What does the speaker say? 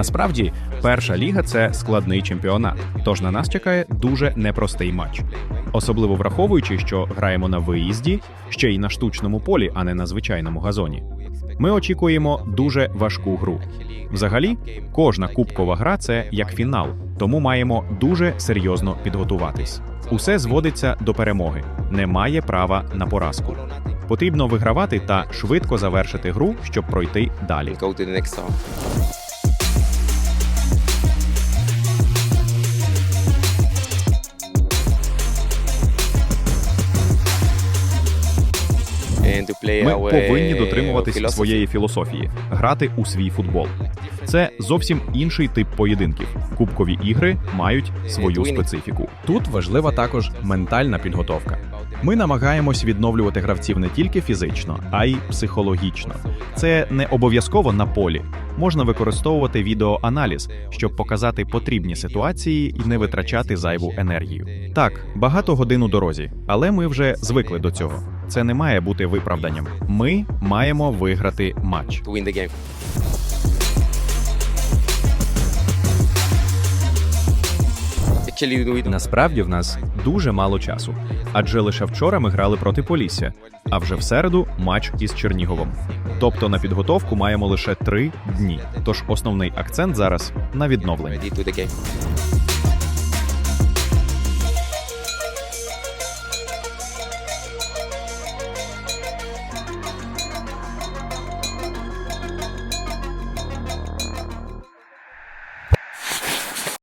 Насправді, перша ліга це складний чемпіонат, тож на нас чекає дуже непростий матч. Особливо враховуючи, що граємо на виїзді, ще й на штучному полі, а не на звичайному газоні. Ми очікуємо дуже важку гру. Взагалі, кожна кубкова гра це як фінал, тому маємо дуже серйозно підготуватись. Усе зводиться до перемоги, немає права на поразку. Потрібно вигравати та швидко завершити гру, щоб пройти далі. Ми повинні дотримуватись своєї філософії, грати у свій футбол. Це зовсім інший тип поєдинків. Кубкові ігри мають свою специфіку. Тут важлива також ментальна підготовка. Ми намагаємось відновлювати гравців не тільки фізично, а й психологічно. Це не обов'язково на полі. Можна використовувати відеоаналіз, щоб показати потрібні ситуації і не витрачати зайву енергію. Так, багато годин у дорозі, але ми вже звикли до цього. Це не має бути виправданням. Ми маємо виграти матч. to win the game. Насправді в нас дуже мало часу, адже лише вчора ми грали проти Полісся, а вже в середу матч із Черніговом. Тобто на підготовку маємо лише три дні. Тож основний акцент зараз на відновленні.